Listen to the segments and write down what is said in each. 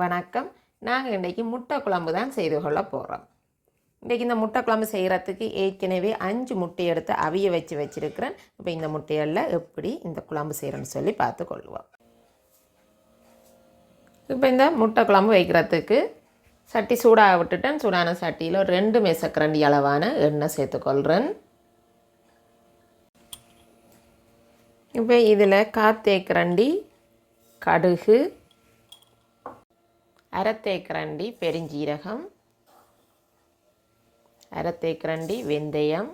வணக்கம். நாங்கள் இன்றைக்கி முட்டை குழம்பு தான் செய்து கொள்ள போகிறோம் இன்றைக்கி இந்த முட்டை குழம்பு செய்கிறதுக்கு ஏற்கனவே அஞ்சு முட்டை எடுத்து அவிய வச்சு வச்சுருக்கிறேன். இப்போ இந்த முட்டையெல்லாம் எப்படி இந்த குழம்பு செய்கிறேன்னு சொல்லி பார்த்து கொள்வோம். இப்போ இந்த முட்டை குழம்பு வைக்கிறதுக்கு சட்டி சூடாக விட்டுட்டேன். சூடான சட்டியில் ஒரு ரெண்டு மேசக்கரண்டி அளவான எண்ணெய் சேர்த்துக்கொள்கிறேன் இப்போ இதில் காத்தேக்கரண்டி கடுகு அரைத்தேக்கரண்டி பெருஞ்சீரகம். அரைத்தேக்கரண்டி வெந்தயம்.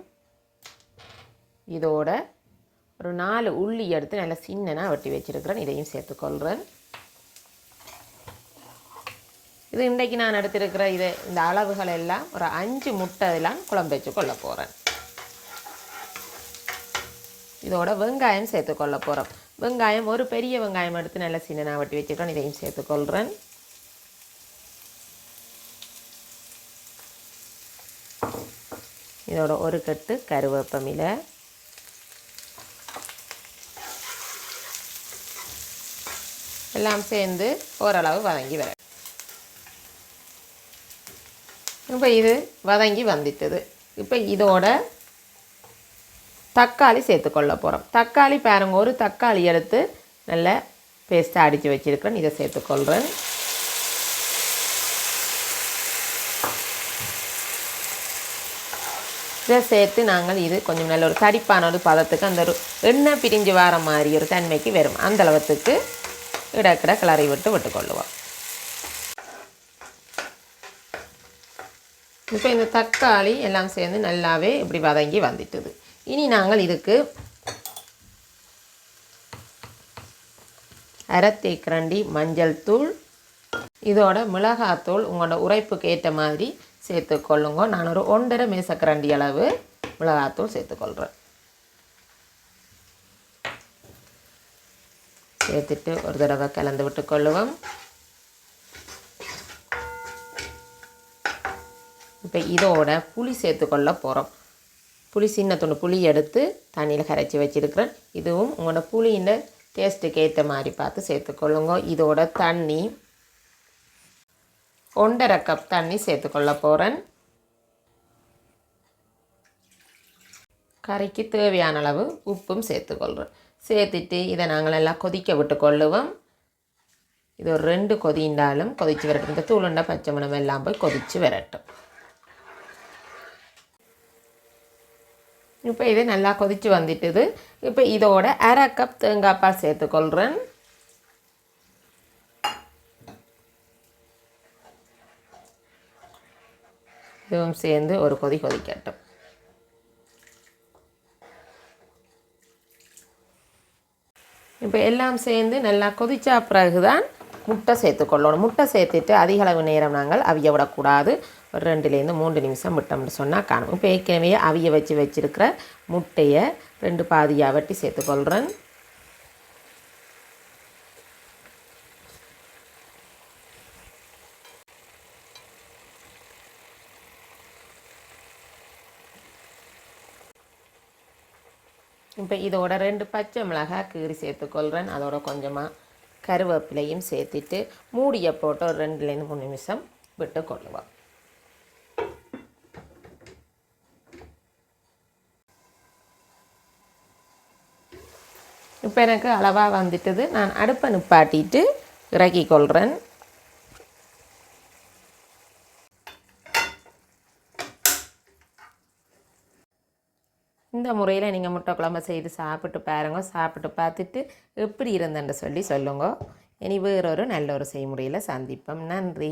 இதோட ஒரு நாலு உள்ளி எடுத்து நல்லா சின்னனாக வெட்டி வச்சுருக்கிறேன். இதையும் சேர்த்துக்கொள்கிறேன் இது இன்றைக்கு நான் எடுத்திருக்கிற இது இந்த அளவுகள் எல்லாம் ஒரு அஞ்சு முட்டை குழம்பு வச்சு கொள்ள போகிறேன் இதோட வெங்காயம் சேர்த்துக்கொள்ள போகிறோம் வெங்காயம் ஒரு பெரிய வெங்காயம் எடுத்து நல்லா சின்னனாக வெட்டி வச்சுருக்கேன் இதையும் சேர்த்துக்கொள்கிறேன் இதோட ஒரு கட்டு கருவேப்பமிலை எல்லாம் சேர்ந்து ஓரளவு வதங்கி வர. இப்போ இது வதங்கி வந்துட்டது. இப்போ இதோட தக்காளி சேர்த்துக்கொள்ள போகிறோம் தக்காளி பாருங்க ஒரு தக்காளி எடுத்து நல்ல பேஸ்ட்டாக அடித்து வச்சுருக்கிறேன். இதை சேர்த்துக்கொள்கிறேன் இதை சேர்த்து நாங்கள் இது கொஞ்சம் நல்ல ஒரு தடிப்பான ஒரு பதத்துக்கு அந்த ஒரு எண்ணெய் பிரிஞ்சு வர மாதிரி ஒரு தன்மைக்கு வரும். அந்த அளவத்துக்கு இடக்கிட கிளறி விட்டு விட்டுக்கொள்ளுவோம் இப்போ இந்த தக்காளி எல்லாம் சேர்ந்து நல்லாவே இப்படி வதங்கி வந்துட்டுது. இனி நாங்கள் இதுக்கு அரை தேக்கரண்டி மஞ்சள் தூள் இதோட மிளகாத்தூள் உங்களோட உரைப்புக்கு ஏற்ற மாதிரி சேர்த்துக்கொள்ளுங்க நான் ஒரு ஒன்றரை மேசக்கரண்டி அளவு மிளகாத்தூள் சேர்த்துக்கொள்கிறேன் சேர்த்துட்டு ஒரு தடவை கலந்து விட்டு கொள்ளுவோம். இப்போ இதோட புளி சேர்த்துக்கொள்ள போகிறோம் புளி சின்ன துண்டு புளி எடுத்து தண்ணியில் கரைச்சி வச்சுருக்கிறேன். இதுவும் உங்களோட புளியின் டேஸ்ட்டுக்கு ஏற்ற மாதிரி பார்த்து சேர்த்துக்கொள்ளுங்க இதோட தண்ணி ஒன்றரை கப் தண்ணி சேர்த்துக்கொள்ள போகிறேன் கறிக்கு தேவையான அளவு உப்பும் சேர்த்துக்கொள்கிறோம் சேர்த்துட்டு இதை நாங்கள் எல்லாம் கொதிக்க விட்டு கொள்ளுவோம். இது ஒரு ரெண்டு கொதிண்டாலும் கொதித்து வரட்டும். இந்த தூளுண்ட பச்சை மணம் எல்லாம் போய் கொதித்து வரட்டும். இப்போ இது நல்லா கொதித்து வந்துட்டுது. இப்போ இதோட அரை கப் தேங்காய் பால் சேர்த்துக்கொள்கிறேன் இதுவும் சேர்ந்து ஒரு கொதி கொதிக்கட்டும். இப்போ எல்லாம் சேர்ந்து நல்லா கொதிச்சா பிறகு தான் முட்டை சேர்த்துக்கொள்ளணும் முட்டை சேர்த்துட்டு அதிக அளவு நேரம் நாங்கள் அவிய விடக்கூடாது. ஒரு ரெண்டுலேருந்து மூன்று நிமிஷம் விட்டோம்னு சொன்னால் காணும். இப்போ ஏற்கனவே அவிய வச்சு வச்சுருக்கிற முட்டையை ரெண்டு பாதியாக வெட்டி சேர்த்துக்கொள்கிறேன் இப்போ இதோட ரெண்டு பச்சை மிளகாய் கீறி சேர்த்துக்கொள்கிறேன் அதோட கொஞ்சமாக கருவேப்பிலையும் சேர்த்துட்டு மூடியை போட்டு ஒரு ரெண்டுலேருந்து மூணு நிமிஷம் விட்டு கொள்ளுவோம். இப்போ எனக்கு அளவாக வந்துட்டது. நான் அடுப்பை நிப்பாட்டிட்டு இறக்கி கொள்கிறேன் இந்த முறையில் நீங்கள் முட்டை குழம்பு செய்து சாப்பிட்டு பாருங்க. சாப்பிட்டு பார்த்துட்டு எப்படி இருந்தேன்னு சொல்லி சொல்லுங்க. இனி வேறொரு நல்ல ஒரு செய்முறையில் சந்திப்போம். நன்றி.